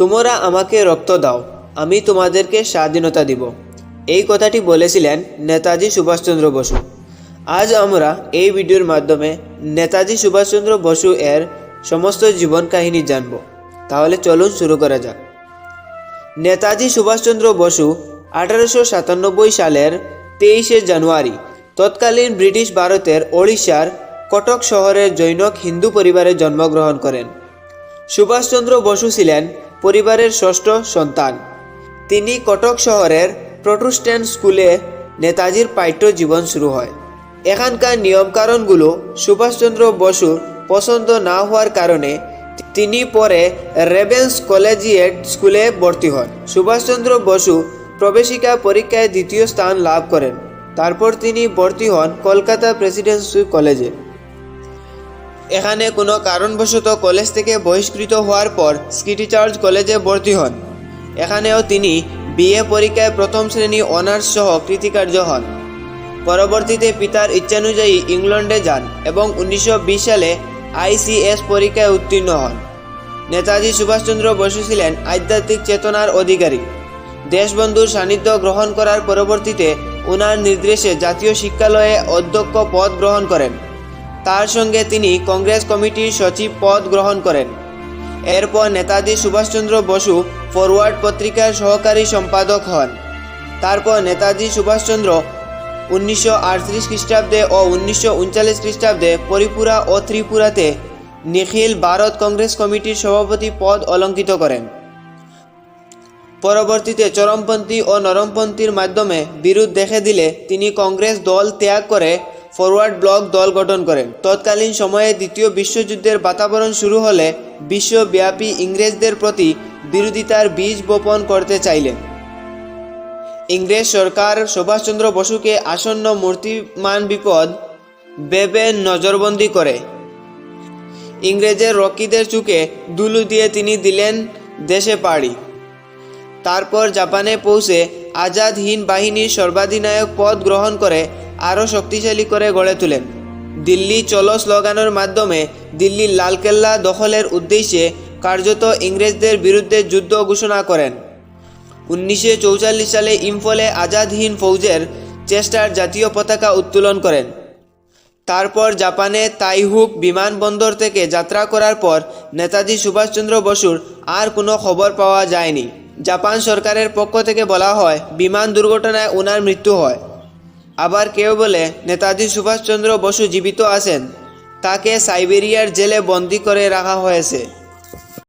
তোমরা আমাকে রক্ত দাও, আমি তোমাদেরকে স্বাধীনতা দিব। এই কথাটি বলেছিলেন নেতাজি সুভাষচন্দ্র বসু। আজ আমরা এই ভিডিওর মাধ্যমে নেতাজি সুভাষচন্দ্র বসু এর সমস্ত জীবন কাহিনী জানব। তাহলে চলুন শুরু করা যাক। নেতাজি সুভাষচন্দ্র বসু আঠারোশো সাতানব্বই সালের তেইশে জানুয়ারি, তৎকালীন ব্রিটিশ ভারতের ওড়িশার কটক শহরের জৈনক হিন্দু পরিবারে জন্মগ্রহণ করেন। সুভাষচন্দ্র বসু ছিলেন পরিবারের ষষ্ঠ সন্তান। তিনি কটক শহরের প্রোটেস্ট্যান্ট স্কুলে নেতাজির পাঠ্য জীবন শুরু হয়। এখানকার নিয়মকানুনগুলো সুভাষচন্দ্র বসুর পছন্দ না হওয়ার কারণে তিনি পরে রেবেন্স কলেজিয়েট স্কুলে ভর্তি হন। সুভাষচন্দ্র বসু প্রবেশিকা পরীক্ষায় দ্বিতীয় স্থান লাভ করেন। তারপর তিনি ভর্তি হন কলকাতা প্রেসিডেন্সি কলেজে। এখানে কোনো কারণবশত কলেজ থেকে বহিষ্কৃত হওয়ার পর স্কিটি চার্জ কলেজে ভর্তি হন। এখানেও তিনি বিএ পরীক্ষায় প্রথম শ্রেণি অনার্স সহ কৃতিকার্য হন। পরবর্তীতে পিতার ইচ্ছানুযায়ী ইংল্যান্ডে যান এবং উনিশশো বিশ সালে আইসিএস পরীক্ষায় উত্তীর্ণ হন। নেতাজি সুভাষচন্দ্র বসু ছিলেন আধ্যাত্মিক চেতনার অধিকারী। দেশবন্ধুর সান্নিধ্য গ্রহণ করার পরবর্তীতে উনার নির্দেশে জাতীয় শিক্ষালয়ে অধ্যক্ষ পদ গ্রহণ করেন। তার সঙ্গে তিনি কংগ্রেস কমিটির সচিব পদ গ্রহণ করেন। এরপর নেতাজি সুভাষচন্দ্র বসু ফরওয়ার্ড পত্রিকার সহকারী সম্পাদক হন। তারপর নেতাজি সুভাষচন্দ্র উনিশশো আটত্রিশ খ্রিস্টাব্দে ও উনিশশো উনচাল্লিশ খ্রিস্টাব্দে পরিপুরা ও ত্রিপুরাতে নিখিল ভারত কংগ্রেস কমিটির সভাপতি পদ অলঙ্কিত করেন। পরবর্তীতে চরমপন্থী ও নরমপন্থীর মাধ্যমে বিরোধ দেখে দিলে তিনি কংগ্রেস দল ত্যাগ করে ফরওয়ার্ড ব্লক দল গঠন করেন। তৎকালীন সময়ে দ্বিতীয় বিশ্বযুদ্ধের বাতাবরণ শুরু হলে বিশ্বব্যাপী ইংরেজদের প্রতি বিরোধিতার বীজ বপন করতে চাইলেন। ইংরেজ সরকার সুভাষচন্দ্র বসুকে আসন্ন মূর্তিমান বিপদ ভেবে নজরবন্দি করে। ইংরেজের রকিদের চুকে দুলু দিয়ে তিনি দিলেন দেশে পাড়ি। তারপর জাপানে পৌঁছে আজাদ হিন্দ বাহিনীর সর্বাধিনায়ক পদ গ্রহণ করে আরও শক্তিশালী করে গড়ে তোলেন। দিল্লি চলো স্লোগানের মাধ্যমে দিল্লির লালকেল্লা দখলের উদ্দেশ্যে কার্যত ইংরেজদের বিরুদ্ধে যুদ্ধ ঘোষণা করেন। উনিশশো চৌচল্লিশ সালে ইম্ফলে আজাদ হিন্দ ফৌজের চেষ্টার জাতীয় পতাকা উত্তোলন করেন। তারপর জাপানে তাইহুক বিমানবন্দর থেকে যাত্রা করার পর নেতাজি সুভাষচন্দ্র বসুর আর কোনো খবর পাওয়া যায়নি। জাপান সরকারের পক্ষ থেকে বলা হয়, বিমান দুর্ঘটনায় ওনার মৃত্যু হয়। আবার কেউ বলে, নেতাজি সুভাষচন্দ্র বসু জীবিত আছেন। তাকে সাইবেরিয়ার জেলে বন্দি করে রাখা হয়েছে।